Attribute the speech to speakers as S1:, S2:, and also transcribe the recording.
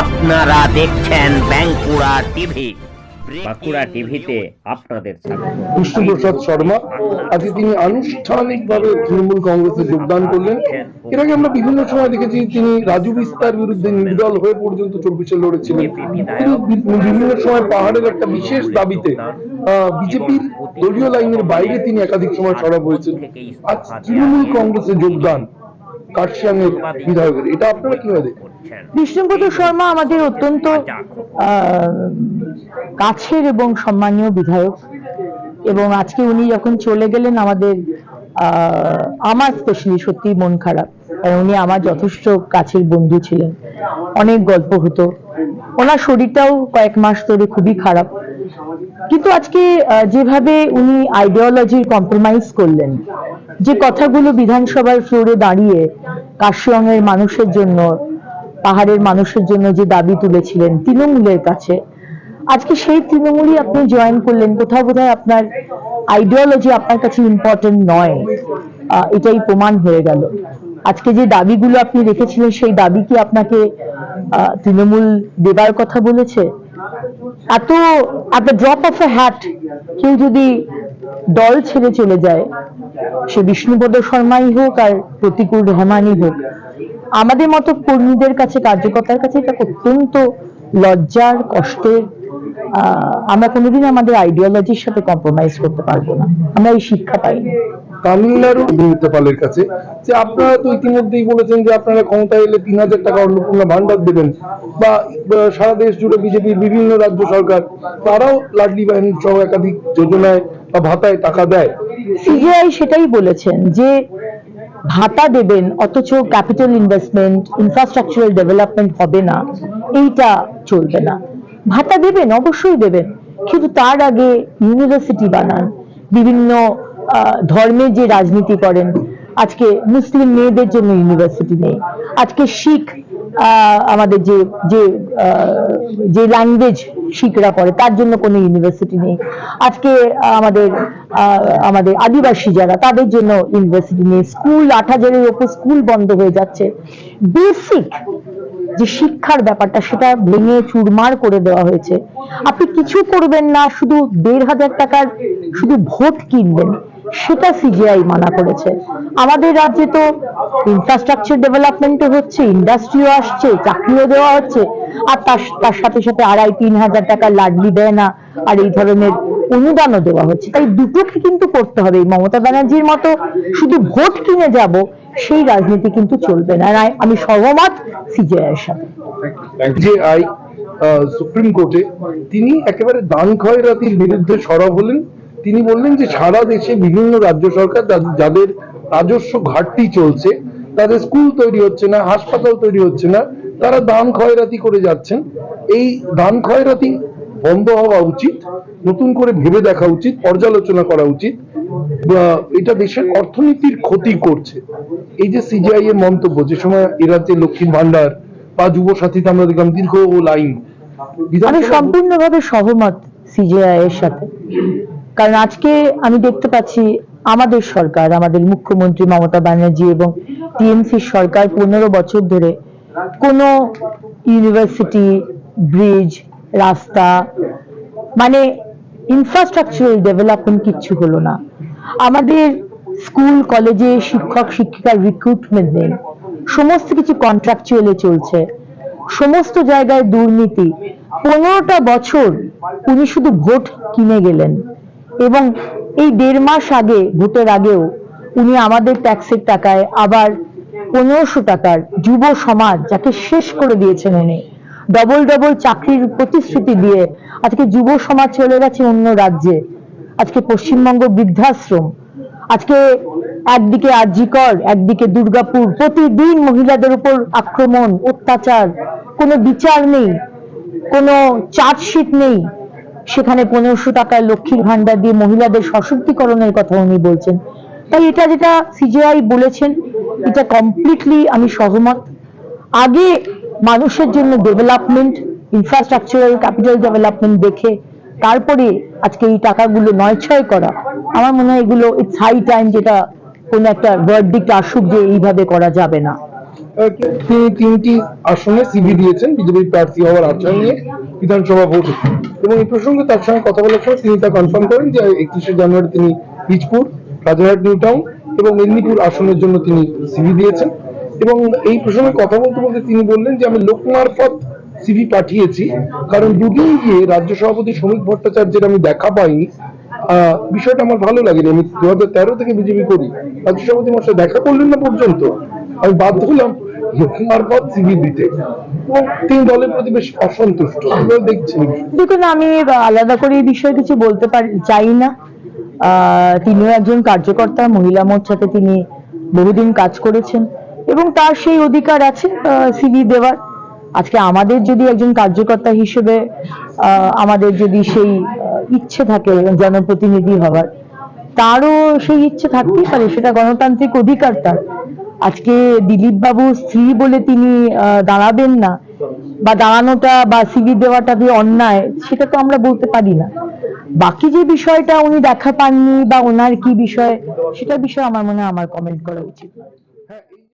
S1: আপনারা দেখছেন বাঁকুড়া টিভি।
S2: বাঁকুড়া টিভিতে আপনাদের স্বাগত।
S3: শর্মা আজকে তিনি আনুষ্ঠানিকভাবে তৃণমূল কংগ্রেসে যোগদান করলেন। এর আগে আমরা বিভিন্ন সময় দেখেছি তিনি রাজু বিস্তার বিরুদ্ধে নির্দল হয়ে পর্যন্ত চব্বিশে লড়েছিলেন। তিনি বিভিন্ন সময় পাহাড়ের একটা বিশেষ দাবিতে বিজেপির দলীয় লাইনের বাইরে তিনি একাধিক সময় সরব হয়েছেন। আজ তৃণমূল কংগ্রেসে যোগদান কার্শিয়াংয়ের বিধায়কের। এটা আপনারা কীভাবে দেখেন?
S4: বিষ্ণুপদ শর্মা আমাদের অত্যন্ত কাছের এবং সম্মানীয় বিধায়ক। এবং আজকে উনি যখন চলে গেলেন আমাদের আমার স্পেশালি সত্যি মন খারাপ। কারণ উনি আমার যথেষ্ট কাছের বন্ধু ছিলেন। অনেক গল্প হতো। ওনার শরীরটাও কয়েক মাস ধরে খুবই খারাপ। কিন্তু আজকে যেভাবে উনি আইডিওলজির কম্প্রোমাইজ করলেন যে কথাগুলো বিধানসভার ফ্লোরে দাঁড়িয়ে কাশিয়ংয়ের মানুষের জন্য পাহাড়ের মানুষের জন্য যে দাবি তুলেছিলেন তৃণমূলের কাছে, আজকে সেই তৃণমূলই আপনি জয়েন করলেন। কোথাও বোধহয় আপনার আইডিওলজি আপনার কাছে ইম্পর্টেন্ট নয়। এটাই প্রমাণ হয়ে গেল। আজকে যে দাবিগুলো আপনি রেখেছিলেন, সেই দাবি কি আপনাকে তৃণমূল দেবার কথা বলেছে? এত এত ড্রপ অফ এ হ্যাট কেউ যদি দল ছেড়ে চলে যায়, সে বিষ্ণুপদ শর্মাই হোক আর প্রতিকূল রহমানই হোক আমাদের মতো কর্মীদের কাছে কার্যকর্তার কাছে এটা অত্যন্ত লজ্জার কষ্টের। আমরা কোনোদিন আমাদের আইডিওলজির সাথে কম্প্রোমাইজ করতে পারব না। আমরা এই শিক্ষা পাইনি
S3: তামিলনাড়ু পালের কাছে যে আপনারা তো ইতিমধ্যেই বলেছেন যে আপনারা ক্ষমতায় এলে তিন হাজার টাকা অন্নপূর্ণা ভান্ডার দেবেন বা বা সারা দেশ জুড়ে বিজেপির বিভিন্ন রাজ্য সরকার তারাও লাডলি বাহিনী সহ একাধিক যোজনায় বা ভাতায় টাকা দেয়।
S4: সিজিআই সেটাই বলেছেন যে ভাতা দেবেন, অথচ ক্যাপিটাল ইনভেস্টমেন্ট ইনফ্রাস্ট্রাকচারাল ডেভেলপমেন্ট হবে না। এইটা চলবে না। ভাতা দেবেন, অবশ্যই দেবেন। কিন্তু তার আগে ইউনিভার্সিটি বানান। বিভিন্ন ধর্মের যে রাজনীতি করেন, আজকে মুসলিম মেয়েদের জন্য ইউনিভার্সিটি নেই। আজকে শিখ আমাদের যে যে যে ল্যাঙ্গুয়েজ শিখরা করে তার জন্য কোনো ইউনিভার্সিটি নেই। আজকে আমাদের আমাদের আদিবাসী যারা, তাদের জন্য ইউনিভার্সিটি নেই। স্কুল আট হাজারের ওপর স্কুল বন্ধ হয়ে যাচ্ছে। বেসিক যে শিক্ষার ব্যাপারটা, সেটা ভেঙে চুরমার করে দেওয়া হয়েছে। আপনি কিছু করবেন না, শুধু দেড় হাজার টাকার শুধু ভোট কিনবেন, সেটা সিজিআই মানা করেছে। আমাদের রাজ্যে তো ইনফ্রাস্ট্রাকচার ডেভেলপমেন্টও হচ্ছে ইন্ডাস্ট্রিও আসছে, চাকরিও দেওয়া হচ্ছে। আর তার সাথে সাথে আড়াই তিন হাজার টাকা লাডলি দেয় না। আর এই ধরনের অনুদানও দেওয়া হচ্ছে। তাই দুটোকে কিন্তু করতে হবে। মমতা ব্যানার্জির মতো শুধু ভোট কিনে যাব, সেই রাজনীতি কিন্তু চলবে না। আমি সহমত সিজিআই এর সাথে
S3: সুপ্রিম কোর্টে তিনি একেবারে দান খয়রাতির বিরুদ্ধে সরব হলেন। তিনি বললেন যে সারা দেশে বিভিন্ন রাজ্য সরকার যাদের রাজস্ব ঘাটতি চলছে, তাদের স্কুল তৈরি হচ্ছে না, হাসপাতাল তৈরি হচ্ছে না তারা দান খয়রাতি করে যাচ্ছেন। এই দান খয়রাতি বন্ধ হওয়া উচিত, নতুন করে ভেবে দেখা উচিত, পর্যালোচনা করা উচিত। এটা দেশের অর্থনীতির ক্ষতি করছে। এই যে সিজিআই এর মন্তব্য, যে সময় এ রাজ্যে লক্ষ্মীর ভান্ডার বা যুব সাথীতে আমরা দেখলাম দীর্ঘ লাইন।
S4: আমি সম্পূর্ণভাবে সহমত সিজিআই এর সাথে। কারণ আজকে আমি দেখতে পাচ্ছি আমাদের সরকার, আমাদের মুখ্যমন্ত্রী মমতা ব্যানার্জি এবং টিএমসি সরকার পনেরো বছর ধরে কোনো ইউনিভার্সিটি ব্রিজ রাস্তা মানে ইনফ্রাস্ট্রাকচারাল ডেভেলপমেন্ট কিচ্ছু হলো না। আমাদের স্কুল কলেজে শিক্ষক, শিক্ষিকার রিক্রুটমেন্ট নেই। সমস্ত কিছু কন্ট্রাকচুয়ালে চলছে। সমস্ত জায়গায় দুর্নীতি। পনেরোটা বছর উনি শুধু ভোট কিনে গেলেন এবং এই দেড় মাস আগে, ভোটের আগেও উনি আমাদের ট্যাক্সের টাকায় আবার পনেরোশো টাকার যুব সমাজ যাকে শেষ করে দিয়েছেন উনি। ডবল ডবল চাকরির প্রতিশ্রুতি দিয়ে আজকে যুব সমাজ চলে গেছে অন্য রাজ্যে। আজকে পশ্চিমবঙ্গ বৃদ্ধাশ্রম। আজকে একদিকে আরজিকর, একদিকে দুর্গাপুর। প্রতিদিন মহিলাদের উপর আক্রমণ, অত্যাচার। কোনো বিচার নেই, কোনো চার্জশিট নেই। সেখানে পনেরোশো টাকায় লক্ষ্মীর ভান্ডার দিয়ে মহিলাদের সশক্তিকরণের কথা উনি বলছেন। তাই এটা যেটা সিজিআই বলেছেন এটা কমপ্লিটলি আমি সহমত। আগে মানুষের জন্য ডেভেলপমেন্ট ইনফ্রাস্ট্রাকচারাল ক্যাপিটাল ডেভেলপমেন্ট দেখে, তারপরে আজকে এই টাকাগুলো নয়ছয় করা, আমার মনে হয় এগুলো ইটস হাই টাইম যেটা কোন একটা ভার্ডিক্ট আসুক যে এইভাবে করা যাবে না।
S3: তিনি তিনটি আসনে সিভি দিয়েছেন বিজেপি প্রার্থী হওয়ার আচরণ নিয়ে বিধানসভা ভোটে। এবং এই প্রসঙ্গে তার সঙ্গে কথা বলার সময় তিনি তা কনফার্ম করেন যে একত্রিশে জানুয়ারি তিনি পিচপুর রাজারহাট নিউ টাউন এবং মেদিনীপুর আসনের জন্য তিনি সিভি দিয়েছেন। এবং এই প্রসঙ্গে কথা বলতে বলতে তিনি বললেন যে, আমি লোক মারফত সিভি পাঠিয়েছি। কারণ দুদিন গিয়ে রাজ্য সভাপতি শ্রমিক ভট্টাচার্যের আমি দেখা পাইনি। বিষয়টা আমার ভালো লাগেনি। আমি দু হাজার তেরো থেকে বিজেপি করি। রাজ্য সভাপতি সাথে দেখা করলেন না পর্যন্ত। আমি বাধ্য হলাম মারফত সিভি দিতে। তিনি দলের প্রতি বেশ অসন্তুষ্ট। দেখছেন।
S4: দেখুন, আমি আলাদা করে এই বিষয়ে কিছু বলতে পারি চাই না। তিনিও একজন কার্যকর্তা, মহিলা মোর্চাতে তিনি বহুদিন কাজ করেছেন এবং তার সেই অধিকার আছে সিভি দেওয়ার। আজকে আমাদের যদি একজন কার্যকর্তা হিসেবে আমাদের যদি সেই ইচ্ছে থাকে জনপ্রতিনিধি হওয়ার, তারও সেই ইচ্ছে থাকতেই পারে, সেটা গণতান্ত্রিক অধিকার তার। আজকে দিলীপ বাবু স্ত্রী বলে তিনি দাঁড়াবেন না, বা দাঁড়ানোটা বা সিভি দেওয়াটা যে অন্যায়, সেটা তো আমরা বলতে পারি না। বাকি যে বিষয়টা উনি দেখা পাননি বা ওনার কি বিষয় সেটা বিষয়ে আমার মনে হয় আমার কমেন্ট করা উচিত।